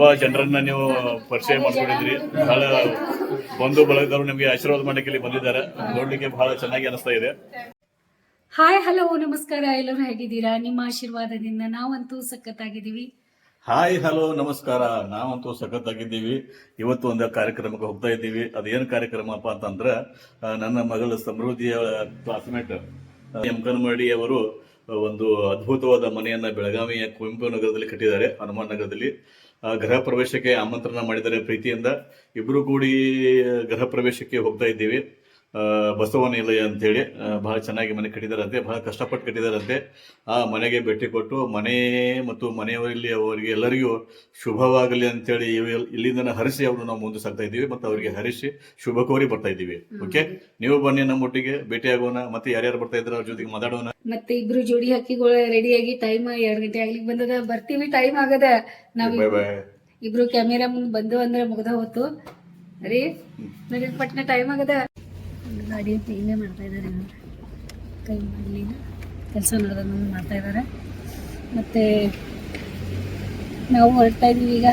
ತುಂಬಾ ಜನರನ್ನ ನೀವು ಪರಿಚಯ ಮಾಡ್ಕೊಂಡಿದ್ರಿ ಬಹಳ ಬಂಧು ಬಳಗದವರು ನಿಮಗೆ ಆಶೀರ್ವಾದ ಮಾಡಕ್ಕೆ ಇಲ್ಲಿ ಬಂದಿದ್ದಾರೆ. ನೋಡ್ಲಿಕ್ಕೆ ಬಹಳ ಚೆನ್ನಾಗಿ ಅನಿಸ್ತಾ ಇದೆ. ಹಾಯ್ ಹಲೋ ನಮಸ್ಕಾರ. ಎಲ್ಲರೂ ಹೇಗಿದ್ದೀರಾ? ನಿಮ್ಮ ಆಶೀರ್ವಾದದಿಂದ ನಾವಂತೂ ಸಖತ್ತಾಗಿದ್ದೀವಿ. ಹಾಯ್ ಹಲೋ ನಮಸ್ಕಾರ. ನಾವಂತೂ ಸಖತ್ತಾಗಿದ್ದೀವಿ. ಇವತ್ತು ಒಂದು ಕಾರ್ಯಕ್ರಮಕ್ಕೆ ಹೋಗ್ತಾ ಇದ್ದೀವಿ. ಅದೇನು ಕಾರ್ಯಕ್ರಮಪ್ಪ ಅಂತಂದ್ರೆ ನನ್ನ ಮಗಳ ಸಮೃದ್ಧಿಯ ಕ್ಲಾಸ್ಮೇಟ್ ಎಂ. ಕನ್ಮಡಿ ಅವರು ಒಂದು ಅದ್ಭುತವಾದ ಮನೆಯನ್ನ ಬೆಳಗಾವಿಯ ಕುವೆಂಪು ನಗರದಲ್ಲಿ ಕಟ್ಟಿದ್ದಾರೆ ಹನುಮಾನ್ ನಗರದಲ್ಲಿ. ಗೃಹ ಪ್ರವೇಶಕ್ಕೆ ಆಮಂತ್ರಣ ಮಾಡಿದ್ದಾರೆ ಪ್ರೀತಿಯಿಂದ. ಇಬ್ಬರು ಕೂಡಿ ಗೃಹ ಪ್ರವೇಶಕ್ಕೆ ಹೋಗ್ತಾ ಇದ್ದೀವಿ. ಬಸವ ನಿಲಯ ಅಂತೇಳಿ ಹೇಳಿ ಬಹಳ ಚೆನ್ನಾಗಿ ಮನೆ ಕಟ್ಟಿದಾರಂತೆ ಬಹಳ ಕಷ್ಟಪಟ್ಟು ಕಟ್ಟಿದಾರಂತೆ. ಆ ಮನೆಗೆ ಭೇಟಿ ಕೊಟ್ಟು ಮನೆ ಮತ್ತು ಮನೆಯವರಲ್ಲಿ ಅವರಿಗೆ ಎಲ್ಲರಿಗೂ ಶುಭವಾಗಲಿ ಅಂತೇಳಿ ಹೇಳಿ ಇಲ್ಲಿಂದ ಹರಿಸಿ ಅವರು ನಾವು ಮುಂದೆ ಸಾಗ್ತಾ ಇದ್ದೀವಿ ಮತ್ತು ಅವರಿಗೆ ಹರಿಸಿ ಶುಭ ಕೋರಿ ಬರ್ತಾ ಇದ್ದೀವಿ. ಓಕೆ? ನೀವು ಬನ್ನಿ ನಮ್ಮೊಟ್ಟಿಗೆ ಭೇಟಿ ಆಗೋಣ ಮತ್ತೆ ಯಾರ್ಯಾರು ಬರ್ತಾ ಇದ್ರೆ ಅವ್ರ ಜೊತೆಗೆ ಮಾತಾಡೋಣ. ಮತ್ತೆ ಇಬ್ರು ಜೋಡಿ ಹಕ್ಕಿಗಳು ರೆಡಿಯಾಗಿ ಟೈಮ್ ಎರಡು ಗಂಟೆ ಆಗ್ಲಿಕ್ಕೆ ಬಂದದ. ಬರ್ತೀವಿ ಟೈಮ್ ಆಗದ. ನಾವ್ ಇಬ್ರು ಕ್ಯಾಮೆರಾ ಮುಂದೆ ಬಂದು ಅಂದ್ರೆ ಮುಗ್ದ ಹೊತ್ತು ರೀ ನಡಿ ಪಟ್ನೆ ಟೈಮ್ ಆಗದ. ಗಾಡಿ ಕ್ಲೀನೇ ಮಾಡ್ತಾ ಇದ್ದಾರೆ. ಕೈ ಕೆಲಸ ನಡೆದ ಮಾಡ್ತಾ ಇದ್ದಾರೆ. ಮತ್ತೆ ನಾವು ಹೊರಡ್ತಾ ಇದ್ದೀವಿ ಈಗ.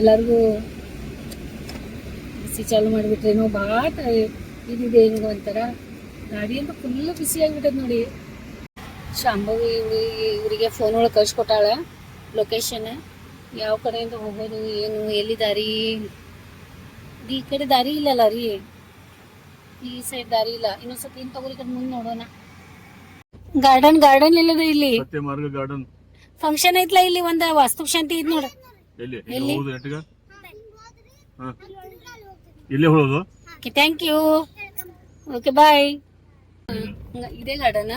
ಎಲ್ಲರಿಗೂ ಬಿಸಿ ಚಾಲು ಮಾಡಿಬಿಟ್ರೇನೋ ಭಾಳ ಇದಿದೆ ಹೆಂಗು ಒಂಥರ. ಗಾಡಿ ಅಂತೂ ಫುಲ್ ಬಿಸಿ ನೋಡಿ. ಶಾಂಭವಿ ಇವರಿಗೆ ಫೋನ್ ಒಳಗೆ ಕಳ್ಸಿಕೊಟ್ಟಾಳ. ಲೊಕೇಶನ್ ಯಾವ ಕಡೆಯಿಂದ ಹೋಗೋದು, ಏನು, ಎಲ್ಲಿ ದಾರಿ? ಈ ಕಡೆ ದಾರಿ ಇಲ್ಲಲ್ಲ ರೀ. ಈ ಸೈಡ್ ದಾರಿ ಇಲ್ಲ. ಇನ್ನೊಂದ್ಸತಿ ಏನ್ ತಗೋರಿ ಕಡೆ ಮುಂದೆ ನೋಡೋಣ. ಗಾರ್ಡನ್ ಗಾರ್ಡನ್ ಇಲ್ಲದ ಇಲ್ಲಿ? ಸತ್ಯ ಮಾರ್ಗ ಗಾರ್ಡನ್ ಫಂಕ್ಷನ್ ಐತ್ಲ ಇಲ್ಲಿ ಒಂದ ವಾಸ್ತು ಶಾಂತಿ ಐತ್ ನೋಡ. ಎಲ್ಲಿ? ಎಲ್ಲಿ? ಹೋಗುದು ನೆಟ್ಗ ಹಾ. ಇಲ್ಲೇ ಹೋಗೋದು? Okay thank you okay bye ಇದೇ ಗಾರ್ಡನ್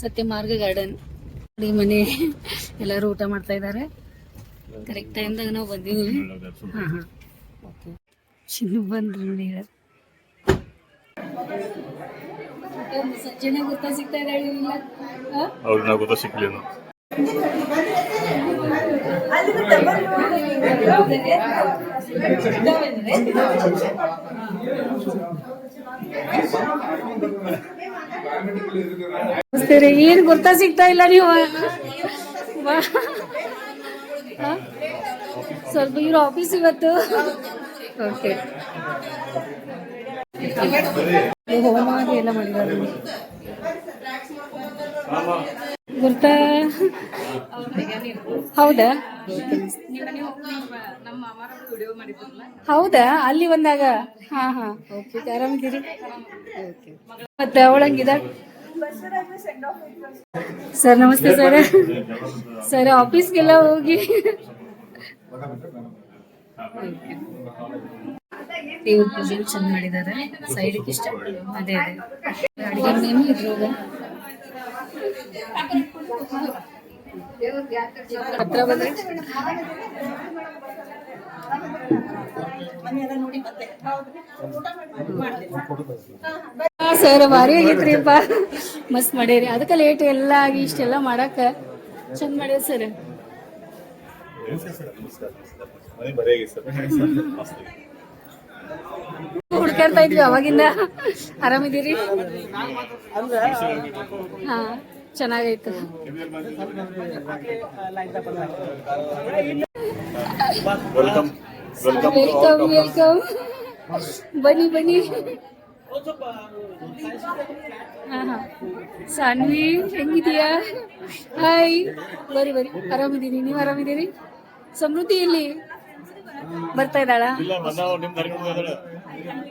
ಸತ್ಯ ಮಾರ್ಗ ಗಾರ್ಡನ್ ಈ ಮನೆ ಎಲ್ಲರೂ ಊಟ ಮಾಡ್ತಾ ಇದ್ದಾರೆ ಕರೆಕ್ಟ್ ಟೈಮ್ದಾಗ ನಾವು ಬಂದಿದ್ದೀವಿ ಹಾ ಹಾ. ಓಕೆ ಚಿನ್ನು ಬಂದ್ರು ಹೇಳ. ಗೊತ್ತಾ ಸಿಗ್ತಾ ಇದ್ದಾಳೆ ಇಲ್ಲ? ಅವ್ರು ನಾವು ಗೊತ್ತಾ ಏನ್ ಗೊತ್ತಾ ಸಿಗ್ತಾ ಇಲ್ಲ ನೀವು? ಸ್ವಲ್ಪ ಇವ್ರ ಆಫೀಸ್ ಇವತ್ತು. ಓಕೆ ಹೋಮ ಅದು ಎಲ್ಲ ಮಾಡಿದ್ದಾರೆ. ಗುರ್ತಾ? ಹೌದಾ? ಹೌದಾ? ಅಲ್ಲಿ ಬಂದಾಗ? ಹಾ ಹಾ. ಓಕೆ ಆರಾಮಿದ್ದೀರಿ? ಮತ್ತೆ ಅವಳಂಗಿದ? ಸರ್ ನಮಸ್ತೆ ಸರ್. ಸರ್ ಆಫೀಸ್ಗೆಲ್ಲ ಹೋಗಿ. ದೇವ್ರ ಪೂಜೆ ಚಂದ ಮಾಡಿದ್ದಾರೆ ಸೈಡ್ಗೆ ಇಷ್ಟ. ಅದೇ ಅದೇ. ಅಡಿಗೆ ಮೇನು ಇದ್ರೋಗ ಹತ್ರ ಬಂದ್ರೆ? ಸರ್, ಭಾರಿ ಆಗೈತ್ರಿಪ್ಪ ಮಸ್ತ್ ಮಾಡ್ಯಾರಿ ಅದಕ್ಕೆ ಲೇಟ್ ಎಲ್ಲ ಆಗಿ ಇಷ್ಟೆಲ್ಲ ಮಾಡಾಕ ಚಂದ ಮಾಡ್ಯಾರ ಸರ್. ಹುಡ್ಕಾಡ್ತಾ ಇದ್ವಿ ಅವಾಗಿಂದ. ಆರಾಮಿದ್ದೀರಿ? ಹಾ ಚೆನ್ನಾಗೈತು. ವೆಲ್ಕಮ್ ವೆಲ್ಕಮ್ ವೆಲ್ಕಮ್ ವೆಲ್ಕಮ್ ಬನ್ನಿ ಬನ್ನಿ. ಹಾ ಹಾ. ಸಾನ್ವಿ ಹೆಂಗಿದೀಯಾ ಹಾಯ್ ಬರಿ ಬರಿ ಆರಾಮಿದ್ದೀನಿ ನೀವು ಆರಾಮಿದ್ದೀರಿ? ಸಮೃದ್ಧಿ ಇಲ್ಲಿ ಬರ್ತಾ ಇದ್ದಾಳ?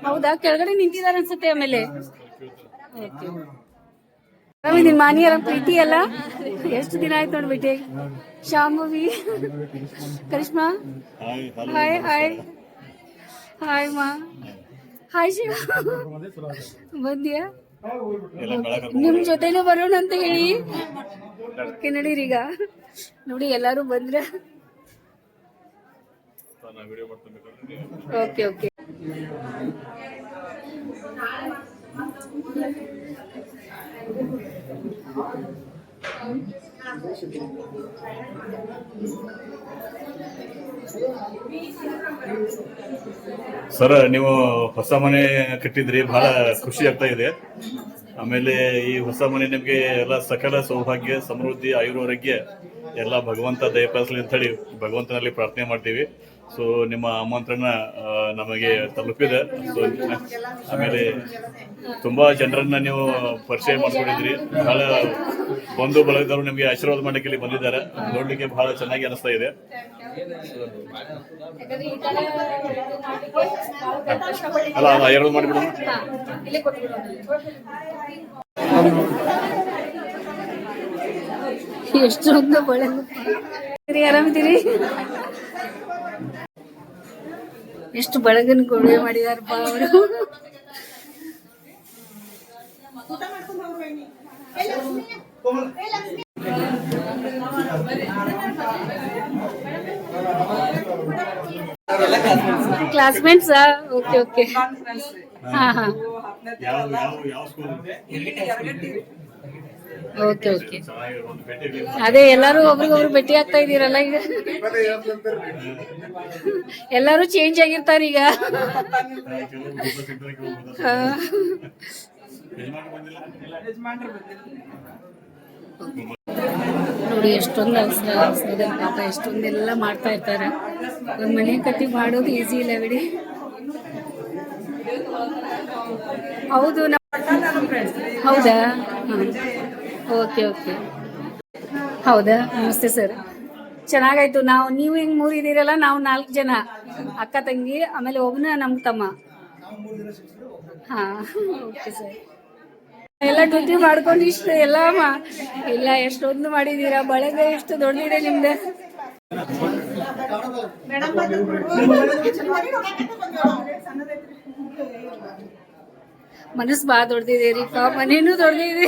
ಹೌದಾ? ಕೆಳಗಡೆ ನಿಂತಿದ್ದಾರೆ ಅನ್ಸುತ್ತೆ ಆಮೇಲೆ. ಓಕೆ ಮಾನಿಯರ ಮಾನಿ ಪ್ರೀತಿ ಅಲ್ಲ ಎಷ್ಟು ದಿನ ಆಯ್ತು ನೋಡಿ ಶಾಮುವಿ Shambhavi Karishma hi hi hi ಮಾ. ಹಾಯ್ ಶಿವ. ಬಂದ್ಯಾ? ನಿಮ್ ಜೊತೆನೂ ಬರೋಣ ಅಂತ ಹೇಳಿ ಓಕೆ ನೋಡಿ ಎಲ್ಲಾರು ಬಂದ್ರ ನಾನು ವಿಡಿಯೋ ಮಾಡ್ತೀನಿ ಓಕೆ ಓಕೆ ಸರ್ ನೀವು ಹೊಸ ಮನೆ ಕಟ್ಟಿದ್ರಿ ಬಹಳ ಖುಷಿ ಆಗ್ತಾ ಇದೆ. ಆಮೇಲೆ ಈ ಹೊಸ ಮನೆ ನಿಮಗೆ ಎಲ್ಲ ಸಕಲ ಸೌಭಾಗ್ಯ ಸಮೃದ್ಧಿ ಆಯುರಾರೋಗ್ಯ ಎಲ್ಲ ಭಗವಂತ ದಯಪಾಲಿಸಲಿ ಅಂತ ಹೇಳಿ ಭಗವಂತನಲ್ಲಿ ಪ್ರಾರ್ಥನೆ ಮಾಡ್ತೀವಿ. ಸೊ ನಿಮ್ಮ ಆಮಂತ್ರಣ ನಮಗೆ ತಲುಪಿದೆ. ಸೊ ಆಮೇಲೆ ತುಂಬಾ ಜನರನ್ನ ನೀವು ಪರಿಚಯ ಮಾಡ್ಕೊಂಡಿದ್ರಿ ಬಹಳ ಬಂಧು ಬಳಗದವರು ನಿಮಗೆ ಆಶೀರ್ವಾದ ಮಾಡಕ್ಕೆ ಇಲ್ಲಿ ಬಂದಿದ್ದಾರೆ. ನೋಡ್ಲಿಕ್ಕೆ ಬಹಳ ಚೆನ್ನಾಗಿ ಅನಿಸ್ತಾ ಇದೆ. ಯಾಕಂದ್ರೆ ಈ ತರ ಬಹಳ ಕಷ್ಟಪಟ್ಟಿದ್ದೀರಾ. ಅಲ್ಲ ಆಶೀರ್ವಾದ ಮಾಡಿಬಿಡೋಣ ಎಷ್ಟು ಆರಾಮಿದ್ದೀರಿ? ಎಷ್ಟು ಬೆಳಗನ್ ಗೊಡೆ ಮಾಡಿದಾರಪ್ಪ ಅವರು? ಕ್ಲಾಸ್ಮೇಟ್ಸ್ ಓಕೆ ಓಕೆ ಹಾ ಹಾ ಯಾವ ಯಾವ ಯಾವ ಸ್ಕೂಲ್ ಓಕೆ ಓಕೆ. ಅದೇ ಎಲ್ಲಾರು ಒಬ್ರಿಗೊಬ್ರು ಭೇಟಿ ಆಗ್ತಾ ಇದೀರಲ್ಲ ಈಗ? ಎಲ್ಲಾರು ಚೇಂಜ್ ಆಗಿರ್ತಾರ ಈಗ. ನೋಡಿ, ಎಷ್ಟೊಂದು ಅವಸರದ ಪಾಪ ಎಷ್ಟೊಂದೆಲ್ಲ ಮಾಡ್ತಾ ಇರ್ತಾರೆ. ಮನೆ ಕಟ್ಟಿ ಮಾಡೋದು ಈಸಿ ಇಲ್ಲ ಬಿಡಿ. ಹೌದು ಹೌದಾ? Okay okay. ಹೌದಾ? ನಮಸ್ತೆ, ಸರ್. ಚೆನ್ನಾಗಾಯ್ತು. ನಾವು, ನೀವು ಹೆಂಗ್ ಮೂರು ಇದೀರಲ್ಲ ನಾವು ನಾಲ್ಕು ಜನ. ಅಕ್ಕ, ತಂಗಿ, ಆಮೇಲೆ ಒಬ್ಬನ ನಮ್ ತಮ್ಮ. ಹಾ, ಓಕೆ, ಸರ್. ಎಲ್ಲ ಡ್ಯೂಟಿ ಮಾಡ್ಕೊಂಡು ಇಷ್ಟು, ಎಲ್ಲ ಇಲ್ಲ, ಎಷ್ಟೊಂದು ಮಾಡಿದೀರಾ ಬಳಗ ಎಷ್ಟು ದೊಡ್ಡದಿದೆ ನಿಮ್ದು? ಮನಸ್ಸು ಬಾ ದೊಡ್ಡದಿದೆ ರೀ. ಮನೇನು ದೊಡ್ಡದಿದೆ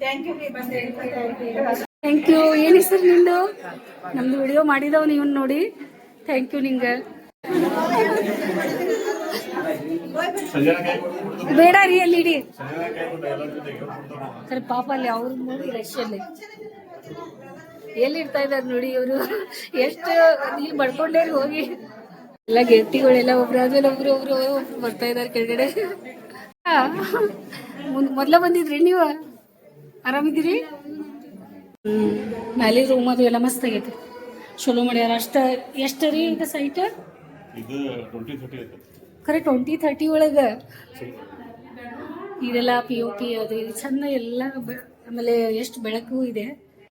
ಥ್ಯಾಂಕ್ ಯು ಏನು ಸರ್ ನಿಂದು? ನಮ್ದು ವಿಡಿಯೋ ಮಾಡಿದವ್ ನೀವು ನೋಡಿ. ಥ್ಯಾಂಕ್ ಯು ನಿಂಗೆ. ಬೇಡ ರೀ ಅಲ್ಲಿ ಇಡಿ. ಸರ್ ಪಾಪ ಅಲ್ಲಿ ಅವ್ರ ನೋಡಿ ರಶ್ ಅಲ್ಲಿ. ಎಲ್ಲಿ ಇರ್ತಾ ಇದ್ದಾರೆ ನೋಡಿ ಇವರು? ಎಷ್ಟು ಇಲ್ಲಿ ಬಡ್ಕೊಂಡೇ ಹೋಗಿ. ಎಲ್ಲ ಗೆಟ್ಟಿಗಳೆಲ್ಲ ಒಬ್ರು ಆದ್ಮೇಲೆ ಒಬ್ರು ಒಬ್ರು ಒಬ್ರು ಬರ್ತಾ ಇದಾರೆ ಕೆಳಗಡೆ. ಮೊದ್ಲ ಬಂದಿದ್ರಿ ನೀವು? ಆರಾಮಿದ್ದೀರಿ? ಹ್ಮ್ ಮ್ಯಾಲಿ ರೂಮ್ ಅದು ಎಲ್ಲ ಮಸ್ತ್ ಆಗೈತೆ. ಚಲೋ ಮಾಡ್ಯಾರ. ಅಷ್ಟ ಎಷ್ಟು ರೀ ಈಗ ಸೈಟ್ ಕರೆ ಟ್ವೆಂಟಿ ಥರ್ಟಿ ಒಳಗ ಖರೆ ಟ್ವೆಂಟಿ ಥರ್ಟಿ ಒಳಗೆ? ಇದೆಲ್ಲ ಪಿ ಒ ಪಿ ಅದು ಇದು ಚಂದ ಎಲ್ಲ ಆಮೇಲೆ ಎಷ್ಟು ಬೆಳಕು ಇದೆ.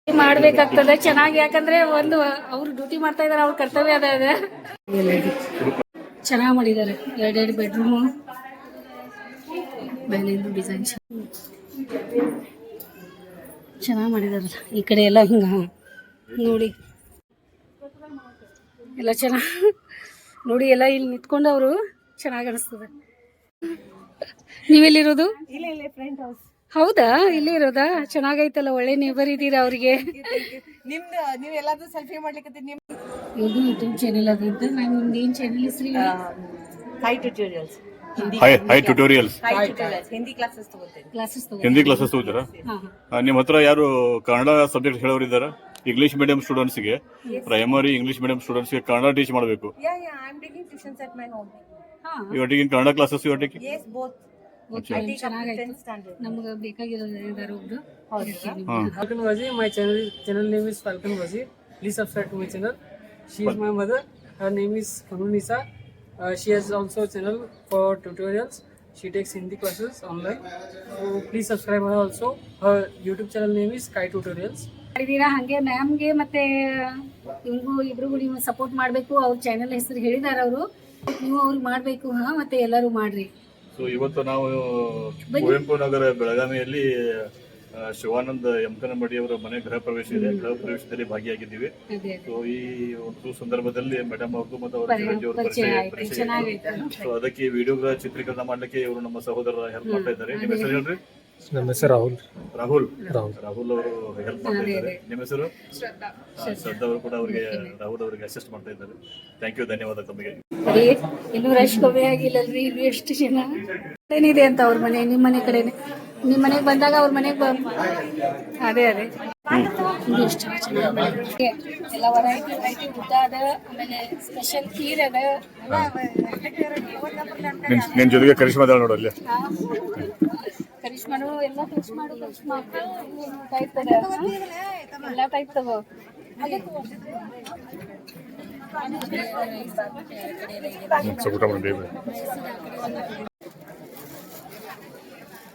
ಮಾಡ್ಬೇಕಾಗ್ತದೆ. ಚೆನ್ನಾಗಿ ಯಾಕಂದ್ರೆ ಒಂದು ಅವ್ರು ಡ್ಯೂಟಿ ಮಾಡ್ತಾ ಇದಾರೆ ಅವ್ರ ಕರ್ತವ್ಯ ಅದ ಇದೆ ಚೆನ್ನಾಗಿ ಮಾಡಿದ್ದಾರೆ. ಎರಡೆರಡು ಬೆಡ್ರೂಮು ಮೇಲಿಂದು ಡಿಸೈನ್ ಚೆನ್ನಾಗಿ ಮಾಡಿದಾರಲ್ಲ ಈ ಕಡೆ ಎಲ್ಲ ಹಿಂಗೆ. ನೋಡಿ. ಎಲ್ಲ ಚೆನ್ನಾಗಿ ನೋಡಿ ಎಲ್ಲ ಇಲ್ಲಿ ನಿಂತ್ಕೊಂಡು ಅವರು ಚೆನ್ನಾಗಿ ಅನಿಸ್ತದೆ. ನೀವೆಲ್ಲಿರೋದು? ಹೌದಾ? ಇಲ್ಲೇ ಇರೋದಾ? ಚೆನ್ನಾಗೈತಲ್ಲ ಒಳ್ಳೆ ನೇಬರ್ ಇದ್ದೀರಾ ಅವರಿಗೆ. ನಿಮ್ದು ನೀವು ಎಲ್ಲಾದ್ರೂ ಸೆಲ್ಫಿ ಮಾಡ್ಲಿಕ್ಕೆ ನಿಮ್ ಇದು ಯೂಟ್ಯೂಬ್ ಚಾನೆಲ್ ಅದಂತ ನಾನು ನಿಮ್ದು ಏನು ಚಾನೆಲ್ ಹೆಸರು hi tutorials hi hi tutorials Hindi classes ತಗೋತೀರಾ? ನಿಮ್ಮ ಹತ್ರ ಯಾರು ಕನ್ನಡ ಸಬ್ಜೆಕ್ಟ್ ಹೇಳೋರು ಇದ್ದಾರೆ ಇಂಗ್ಲಿಷ್ ಮೀಡಿಯಂ ಸ್ಟೂಡೆಂಟ್ಸ್ಗೆ ಪ್ರೈಮರಿ ಇಂಗ್ಲಿಷ್ ಮೀಡಿಯಂ ಸ್ಟೂಡೆಂಟ್ಸ್ಗೆ ಕನ್ನಡ ಟೀಚ್ ಮಾಡಬೇಕು. You Kannada classes you teaching ನಮಗೆ my channel channel name is falcon Wajid please subscribe to my channel she is my mother name is Kanunisa Uh, she has also a channel for tutorials. She takes Hindi classes online. So please subscribe her also. Her YouTube channel name is Sky Tutorials. ಮಾಡಿದೀರಾ ಹಾಗೆ ಮ್ಯಾಮ್ಗೆ ಮತ್ತೆ ನಿಮಗೂ ಇಬ್ರಿಗೂ ನೀವು support ಮಾಡಬೇಕು ಅವ್ರ channel ಹೆಸರು ಹೇಳಿದಾರ ಅವರು ನೀವು ಅವ್ರಿಗೆ ಮಾಡಬೇಕು ಹಾ ಮತ್ತೆ ಎಲ್ಲರೂ ಮಾಡ್ರಿ ಸೊ ಇವತ್ತು ನಾವು ಕುವೆಂಪು ನಗರ ಬೆಳಗಾವಿಯಲ್ಲಿ ಶಿವಾನಂದ ಯಮಕನಮಡಿ ಅವರ ಮನೆ ಗೃಹ ಪ್ರವೇಶ ಇದೆ. ಗೃಹ ಪ್ರವೇಶದಲ್ಲಿ ಭಾಗಿಯಾಗಿದ್ದೀವಿ. ಸೊ ಈ ಒಂದು ಸಂದರ್ಭದಲ್ಲಿ ಮೇಡಮ್ ಅವರು ಮತ್ತು ಅವರ ಚಿರಂಜೀವಿ ಪರಿಚಯ ಸೊ ಅದಕ್ಕೆ ವಿಡಿಯೋಗಳ ಚಿತ್ರೀಕರಣ ಮಾಡ್ಲಿಕ್ಕೆ ಇವರು ನಮ್ಮ ಸಹೋದರ ಹೆಲ್ಪ್ ಮಾಡ್ತಾ ಇದ್ದಾರೆ. ನಿಮ್ಮ ಹೆಸರು ಹೇಳ್ರಿ? ನಮ್ಮ ಹೆಸರು ರಾಹುಲ್. ರಾಹುಲ್. ರಾಹುಲ್. ರಾಹುಲ್ ಅವರು ಹೆಲ್ಪ್ ಮಾಡ್ತಾ ಇದ್ದಾರೆ. ನಿಮ್ಮ ಹೆಸರು? ಶ್ರದ್ಧಾ. ಅವರು ಕೂಡ ಅವರಿಗೆ ರಾಹುಲ್ ಅವರಿಗೆ ಅಸಿಸ್ಟ್ ಮಾಡ್ತಾ ಇದ್ದಾರೆ. ಥ್ಯಾಂಕ್ ಯು ಧನ್ಯವಾದ ತಮಗೆ ಇನ್ನೂ ರಶ್ ಕಮ್ಮಿ ಆಗಿಲ್ಲಲ್ರಿ ಇನ್ನೂ ಎಷ್ಟು ಜನ? ಏನಿದೆ ಅಂತ ಅವ್ರ ಮನೆ ನಿಮ್ಮ ಮನೆ ಕಡೆನೆ? ನಿಮ್ಮ ಮನೆಗೆ ಬಂದಾಗ ಅವ್ರ ಮನೆಗೆ ಬ ಅದೇ ಅದೇ. ಇದು ಎಷ್ಟು ಚೆನ್ನಾಗಿ ಎಲ್ಲ ವರೈಟಿ ವೆರೈಟಿ ಊಟ ಅದ ಆಮೇಲೆ ಸ್ಪೆಷಲ್ ಖೀರ್ ಅದ. ಜೊತೆಗೆ ಕರಿಷ್ಮಾ ಅದಾಳ ನೋಡು ಅಲ್ಲಿ. ಕರಿಷ್ಮಾನು ಎಲ್ಲ ಟೇಸ್ಟ್ ಮಾಡು ಟೈಪ್ ಅದ. ಎಲ್ಲ ಟೈಪ್ ತಗೋ ಊಟ ಮಾಡಿ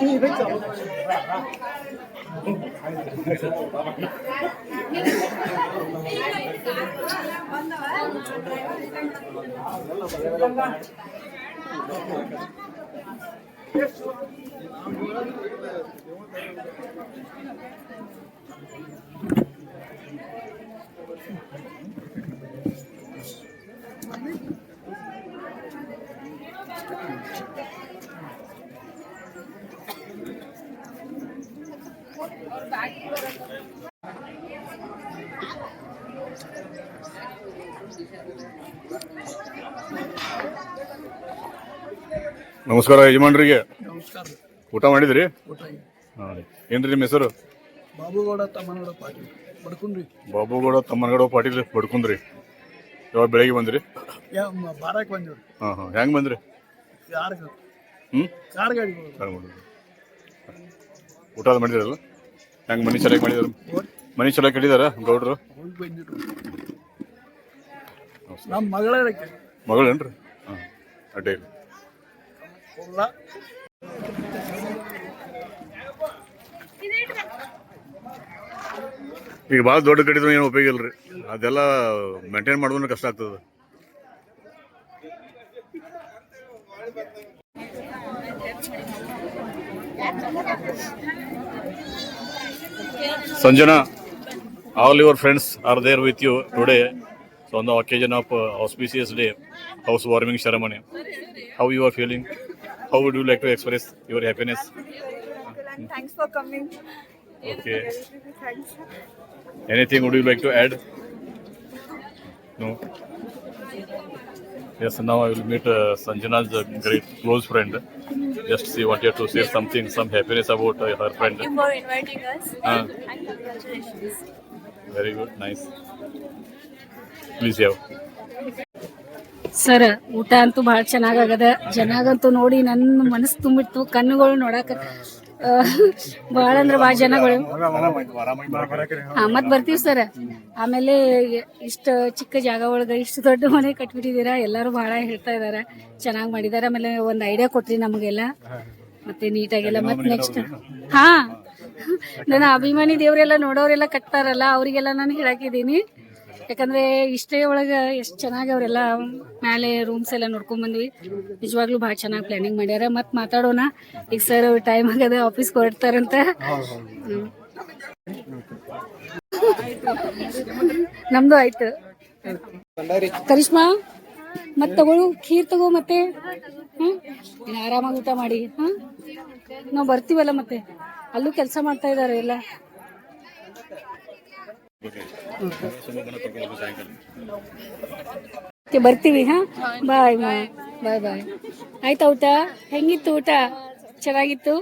你们走了。嗯好嗯 ನಮಸ್ಕಾರ ಯಜಮಾನ್ರಿಗೆ. ಊಟ ಮಾಡಿದ್ರಿ? ಹಾಂ ಏನ್ರಿ ನಿಮ್ಮ ಹೆಸರು? ಬಾಬುಗೌಡ ತಮ್ಮನಗಡ ಪಾಟೀಲ್. ಬಡ್ಕೊಂಡ್ರಿ. ಬಾಬುಗೌಡ ತಮ್ಮನಗೌಡ ಪಾಟೀಲ್ ಬಡ್ಕುಂದ್ರಿ ಯಾವಾಗ ಬೆಳಗ್ಗೆ ಬಂದ್ರಿ? ಯಾ ಬಾರಕ್ಕೆ ಬಂದಿವ್ರಿ. ಹಾಂ ಹಾಂ. ಹೆಂಗೆ ಬಂದ್ರಿ? ಕಾರ್ ಹ್ಞೂ ಕಾರ್ ಗಾಡಿ ಊಟ ಅದು ಮಾಡಿದಿರಲ್ಲ? ಹೆಂಗೆ ಮನೆ ಚೆನ್ನಾಗಿ ಮಾಡಿದಾರ? ಮನೆ ಚೆನ್ನಾಗಿ ಕಟ್ಟಿದಾರ ಗೌಡ್ರು? ಹೋಗಿ ನಮ್ಮ ಮಗಳಕ್ಕೆ ಮಗಳೇನ್ರಿ? ಹಾಂ. ಅಡ್ಡಿ ಇಲ್ಲ ಈಗ ಭಾಳ ದೊಡ್ಡ ಕಡಿದ್ರು ಏನು ಉಪಯೋಗ ಇಲ್ರಿ. ಅದೆಲ್ಲ ಮೇಂಟೈನ್ ಮಾಡೋದನ್ನ ಕಷ್ಟ ಆಗ್ತದೆ. Sanjana all your friends are there with you today the occasion of uh, auspicious day warming ceremony. How you are feeling? How would you like to express your happiness And thanks for coming. okay Thanks. Anything would you like to add? No. Yes, now I will meet uh, Sanjana's uh, great close friend. Just she wanted to say something, some happiness about uh, her friend. Thank you for inviting us Ah, and congratulations. very good, nice. Please have. Sir ಊಟ ಅಂತೂ ಭಾಳ ಚೆನ್ನಾಗಾಗದ. ಚೆನ್ನಾಗಂತೂ ನೋಡಿ ನನ್ನ ಮನಸ್ಸು ತುಂಬಿತ್ತು ಕಣ್ಣುಗಳು ನೋಡಕ ಭಾಳ ಅಂದ್ರೆ ಭಾಳ ಜನಗಳು. ಹಾ ಮತ್ ಬರ್ತೀವಿ ಸರ್. ಆಮೇಲೆ ಇಷ್ಟ ಚಿಕ್ಕ ಜಾಗ ಒಳಗೆ ಇಷ್ಟು ದೊಡ್ಡ ಮನೆ ಕಟ್ಬಿಟ್ಟಿದ್ದೀರಾ ಎಲ್ಲರೂ ಬಹಳ ಹೇಳ್ತಾ ಇದಾರೆ. ಚೆನ್ನಾಗಿ ಮಾಡಿದಾರೆ. ಆಮೇಲೆ ಒಂದ್ ಐಡಿಯಾ ಕೊಟ್ರಿ ನಮಗೆಲ್ಲ. ಮತ್ತೆ ನೀಟಾಗೆಲ್ಲ ಮತ್ತೆ ನೆಕ್ಸ್ಟ್ ಹಾ. ನನ್ನ ಅಭಿಮಾನಿ ದೇವರೆಲ್ಲ ನೋಡೋರೆಲ್ಲ ಕಟ್ತಾರಲ್ಲ ಅವರಿಗೆಲ್ಲ ನಾನು ಹೇಳಾಕಿದ್ದೀನಿ ಯಾಕಂದ್ರೆ ಇಷ್ಟೇ ಒಳಗ ಎಷ್ಟು ಚೆನ್ನಾಗಿ ಅವರೆಲ್ಲ ಮೇಲೆ ರೂಮ್ಸ್ ಎಲ್ಲ ನೋಡ್ಕೊಂಡ್ ಬಂದ್ವಿ. ನಿಜವಾಗ್ಲೂ ಭಾಳ ಚೆನ್ನಾಗಿ ಪ್ಲಾನಿಂಗ್ ಮಾಡ್ಯಾರ. ಮತ್ ಮಾತಾಡೋಣ. ಈಗ ಸರ್ ಟೈಮ್ ಆಗದ ಆಫೀಸ್ಗೆ ಹೊರಡ್ತಾರಂತ ಹ್ಮ್. ನಮ್ದು ಆಯ್ತು. ಕರಿಷ್ಮಾ, ಮತ್ ತಗೊಳು ಖೀರ್ ತಗೋ ಮತ್ತೆ. ಹ್ಮ್? ಆರಾಮಾಗಿ ಊಟ ಮಾಡಿ. ಹ್ಮ್? ನಾವ್ ಬರ್ತೀವಲ್ಲ ಮತ್ತೆ? ಅಲ್ಲೂ ಕೆಲಸ ಮಾಡ್ತಾ ಇದಾರೆ ಎಲ್ಲ. ಬರ್ತೀವಿ, ಹಾ? ಬಾಯ್ ಬಾಯ್ ಬಾಯ್ ಬಾಯ್ ಆಯ್ತಾ ಊಟ? ಹೆಂಗಿತ್ತು ಊಟ? ಚೆನ್ನಾಗಿತ್ತು?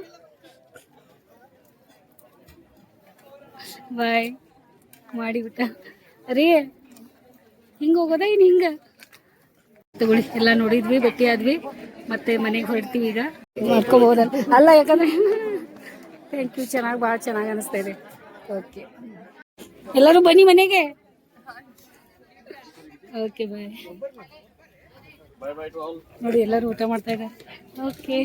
ಬಾಯ್ ಮಾಡಿ ಊಟ. ರೀ ಹಿಂಗ ಹೋಗೋದ ಇನ್ ಹಿಂಗ? ತಗೊಳ್ಳಿ, ಎಲ್ಲ ನೋಡಿದ್ವಿ, ಭೇಟಿ ಆದ್ವಿ. ಮತ್ತೆ ಮನೆಗೆ ಹೊರಡ್ತೀವಿ ಈಗ. ಮಾಡ್ಕೋಬಹುದಲ್ಲ ಅಲ್ಲ, ಯಾಕಂದ್ರೆ ಥ್ಯಾಂಕ್ ಯು ಚೆನ್ನಾಗಿ, ಭಾಳ ಚೆನ್ನಾಗಿ ಅನಿಸ್ತಾ ಇದೆ. ಓಕೆ ಎಲ್ಲರೂ ಬನ್ನಿ ಮನೆಗೆ. ಓಕೆ ಬಾಯ್ ನೋಡಿ, ಎಲ್ಲರೂ ಊಟ ಮಾಡ್ತಾ ಇದ್ದಾರೆ. ಓಕೆ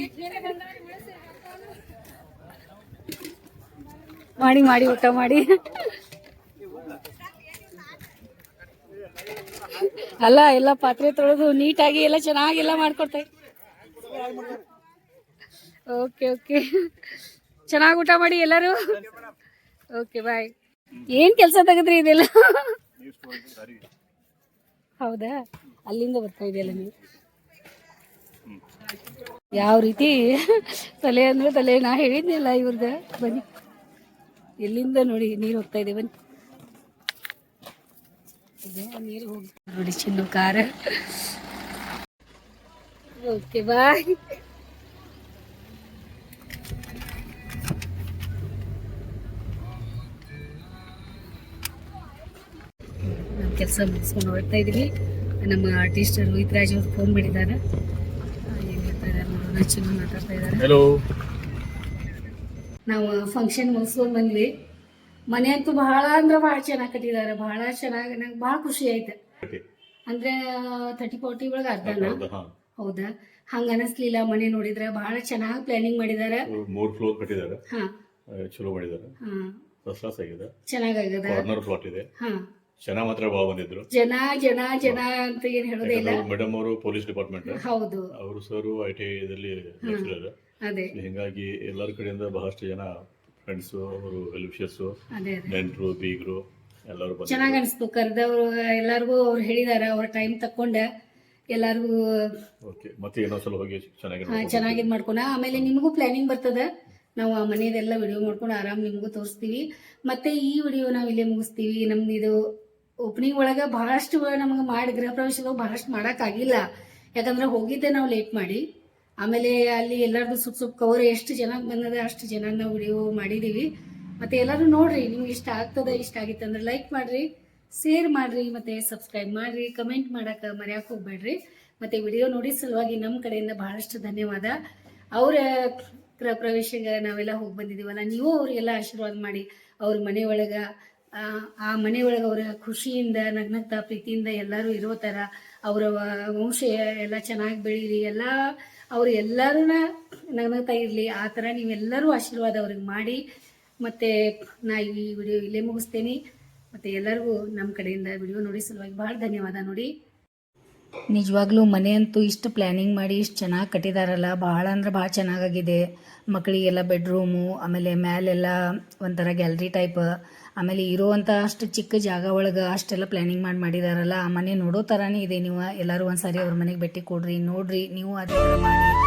ಮಾಡಿ ಮಾಡಿ, ಊಟ ಮಾಡಿ. ಅಲ್ಲ, ಎಲ್ಲ ಪಾತ್ರೆ ತೊಳೆದು ನೀಟಾಗಿ ಎಲ್ಲ ಚೆನ್ನಾಗಿ ಎಲ್ಲ ಮಾಡ್ಕೊಡ್ತಾ ಓಕೆ ಓಕೆ ಚೆನ್ನಾಗಿ ಊಟ ಮಾಡಿ ಎಲ್ಲರೂ. ಓಕೆ ಬಾಯ್ ಏನ್ ಕೆಲಸ ತೆಗೆದ್ರಿ ಇದೆಲ್ಲ? ಹೌದಾ? ಅಲ್ಲಿಂದ ಬರ್ತಾ ಇದೆಯಲ್ಲ ನೀವು? ಯಾವ ರೀತಿ? ತಲೆ ಅಂದ್ರೆ ತಲೆ. ನಾ ಹೇಳಿದ್ನಲ್ಲ ಇವ್ರದ. ಬನ್ನಿ. ಎಲ್ಲಿಂದ ನೋಡಿ, ನೀರು ಹೋಗ್ತಾ ಇದೆ, ಬನ್ನಿ. ನೀರು ಹೋಗಿ ನೋಡಿ, ಚಿನ್ನು ಕಾರ. ಓಕೆ ಬಾಯ್ ಕೆಲಸ ಮುಗಿಸ್ಕೊಂಡು ಹೊರಡ್ತಾ ಇದ್ದೀವಿ. ನಮ್ಮ ಆರ್ಟಿಸ್ಟ್ ರೋಹಿತ್ ರಾಜ್ ಅವರು ಫೋನ್ ಮಾಡಿದ್ದಾರೆ. ಏನು ನೋಡೋಣ ಮಾತಾಡ್ತಾ ಇದ್ದಾರೆ. ನಾವು ಫಂಕ್ಷನ್ ಮುಗಿಸ್ಕೊಂಡು ಬಂದ್ವಿ. ಮನೆ ಅಂತೂ ಬಹಳ ಅಂದ್ರೆ ಬಹಳ ಚೆನ್ನಾಗಿ ಕಟ್ಟಿದ್ದಾರೆ. ಬಹಳ ಚೆನ್ನಾಗಿ ನಂಗೆ ಬಹಳ ಖುಷಿ ಆಯ್ತು ಅಂದ್ರೆ ತರ್ಟಿ ಫೋರ್ಟಿ ಒಳಗೆ ಅರ್ಧ ಹೌದಾ? ಹಂಗ ಅನಿಸ್ಲಿಲ್ಲ ಮನೆ ನೋಡಿದ್ರೆ. ಬಹಳ ಚೆನ್ನಾಗಿ ಪ್ಲಾನಿಂಗ್ ಮಾಡಿದ್ದಾರೆ. ಮೂರ್ ಫ್ಲೋರ್ ಕಟ್ಟಿದ್ದಾರೆ. ಹಾ. ಚಲೋ ಮಾಡಿದ್ದಾರೆ. ಚೆನ್ನಾಗಾಗದ ಕಾರ್ನರ್ ಪ್ಲಾಟ್ ಇದೆ. ಹಾ. ಜನ ಮಾತ್ರ ಭಾಳ ಬಂದಿದ್ರು. ಜನ ಜನ ಜನ ಅಂತ ಏನ್ ಹೇಳೋದೇ ಇಲ್ಲ. ಮೇಡಮ್ ಅವರು ಪೊಲೀಸ್ ಡಿಪಾರ್ಟ್ಮೆಂಟ್ ಹೌದು. ಅವರು ಸರ್ ಐ ಟಿ ಇದಲ್ಲಿ ಲೆಕ್ಚರರ್ ಅದೇ. ಹಿಂಗಾಗಿ ಎಲ್ಲರ ಕಡೆಯಿಂದ ಬಹಳಷ್ಟು ಜನ ಫ್ರೆಂಡ್ಸ್ ಅವರು ವೆಲ್ವಿಷರ್ಸ್ ನೆಂಟರು ಬೀಗರು ಎಲ್ಲರೂ ಚೆನ್ನಾಗಿ ಅನಿಸ್ತು. ಕರೆದವ್ರು ಎಲ್ಲರಿಗೂ ಅವ್ರು ಹೇಳಿದಾರ ಅವ್ರ ಟೈಮ್ ತಕ್ಕೊಂಡ ಎಲ್ಲರಿಗೂ ಓಕೆ ಮತ್ತೆ ಇನ್ನೊಂದ್ಸಲ ಹೋಗಿ ಚೆನ್ನಾಗಿ ಚೆನ್ನಾಗಿ ಮಾಡ್ಕೊಣ. ಆಮೇಲೆ ನಿಮಗೂ ಪ್ಲಾನಿಂಗ್ ಬರ್ತದ. ನಾವು ಆ ಮನೆಯದೆಲ್ಲ ವಿಡಿಯೋ ಮಾಡ್ಕೊಂಡು ಆರಾಮ್ ನಿಮಗೂ ತೋರಿಸ್ತೀವಿ. ಮತ್ತೆ ಈ ವಿಡಿಯೋ ನಾವು ಇಲ್ಲೇ ಮುಗಿಸ್ತೀವಿ. ನಮ್ದು ಇದು ಓಪನಿಂಗ್ ಒಳಗ ಬಹಳಷ್ಟು ನಮ್ಗೆ ಮಾಡಿ, ಗೃಹ ಪ್ರವೇಶದಾಗ ಬಹಳಷ್ಟು ಮಾಡಕ್ ಆಗಿಲ್ಲ. ಯಾಕಂದ್ರೆ ಹೋಗಿದ್ದೆ ನಾವು ಲೇಟ್ ಮಾಡಿ. ಆಮೇಲೆ ಅಲ್ಲಿ ಎಲ್ಲರದು ಸುಪ್ ಸುಪ್ ಕವರ್ ಎಷ್ಟು ಜನ ಬಂದದ ಅಷ್ಟು ಜನ ವಿಡಿಯೋ ಮಾಡಿದೀವಿ. ಮತ್ತೆ ಎಲ್ಲರೂ ನೋಡ್ರಿ, ನಿಮ್ಗೆ ಇಷ್ಟ ಆಗ್ತದ, ಇಷ್ಟ ಆಗಿತ್ತು ಅಂದ್ರೆ ಲೈಕ್ ಮಾಡ್ರಿ ಶೇರ್ ಮಾಡ್ರಿ, ಮತ್ತೆ ಸಬ್ಸ್ಕ್ರೈಬ್ ಮಾಡ್ರಿ ಕಮೆಂಟ್ ಮಾಡಕ ಮರ್ಯಾಕ ಹೋಗ್ಬೇಡ್ರಿ. ಮತ್ತೆ ವಿಡಿಯೋ ನೋಡಿ ಸಲುವಾಗಿ ನಮ್ಮ ಕಡೆಯಿಂದ ಬಹಳಷ್ಟು ಧನ್ಯವಾದ. ಅವರ ಗೃಹ ಪ್ರವೇಶಕ್ಕೆ ನಾವೆಲ್ಲ ಹೋಗಿ ಬಂದಿದ್ದೀವಲ್ಲ ನೀವು ಅವ್ರಿಗೆಲ್ಲ ಆಶೀರ್ವಾದ ಮಾಡಿ ಅವ್ರ ಮನೆಯೊಳಗ ಆ, ಮನೆಯೊಳಗೆ ಅವರ ಖುಷಿಯಿಂದ ನಗ್ನಗ್ತಾ ಪ್ರೀತಿಯಿಂದ ಎಲ್ಲರೂ ಇರೋ ಥರ ಅವರ ವಂಶ ಎಲ್ಲ ಚೆನ್ನಾಗಿ ಬೆಳೀಲಿ ಎಲ್ಲ ಅವ್ರು ಎಲ್ಲರೂ ನಗ್ನಗ್ತಾ ಇರಲಿ ಆ ಥರ ನೀವೆಲ್ಲರೂ ಆಶೀರ್ವಾದ ಅವ್ರಿಗೆ ಮಾಡಿ. ಮತ್ತು ನಾ ಈ ವಿಡಿಯೋ ಇಲ್ಲೇ ಮುಗಿಸ್ತೇನೆ. ಮತ್ತು ಎಲ್ಲರಿಗೂ ನಮ್ಮ ಕಡೆಯಿಂದ ವಿಡಿಯೋ ನೋಡಿ ಸಲುವಾಗಿ ಭಾಳ ಧನ್ಯವಾದ ನೋಡಿ. ನಿಜವಾಗ್ಲೂ ಮನೆ ಅಂತೂ ಇಷ್ಟು ಪ್ಲ್ಯಾನಿಂಗ್ ಮಾಡಿ ಇಷ್ಟು ಚೆನ್ನಾಗಿ ಕಟ್ಟಿದಾರಲ್ಲ, ಭಾಳ ಅಂದ್ರೆ ಭಾಳ ಚೆನ್ನಾಗಾಗಿದೆ. ಮಕ್ಕಳಿಗೆಲ್ಲ ಬೆಡ್ರೂಮು ಆಮೇಲೆ ಮ್ಯಾಲೆಲ್ಲ ಒಂಥರ ಗ್ಯಾಲರಿ ಟೈಪ್ ಆಮೇಲೆ ಇರೋವಂಥ ಅಷ್ಟು ಚಿಕ್ಕ ಜಾಗ ಒಳಗೆ ಅಷ್ಟೆಲ್ಲ ಪ್ಲ್ಯಾನಿಂಗ್ ಮಾಡಿ ಮಾಡಿದಾರಲ್ಲ, ಆ ಮನೆ ನೋಡೋ ಥರನೇ ಇದೆ ನೀವು. ಎಲ್ಲರೂ ಒಂದ್ಸಾರಿ ಅವ್ರ ಮನೆಗೆ ಭೇಟಿ ಕೊಡ್ರಿ, ನೋಡ್ರಿ, ನೀವು ಅದೇ ಮಾಡಿ.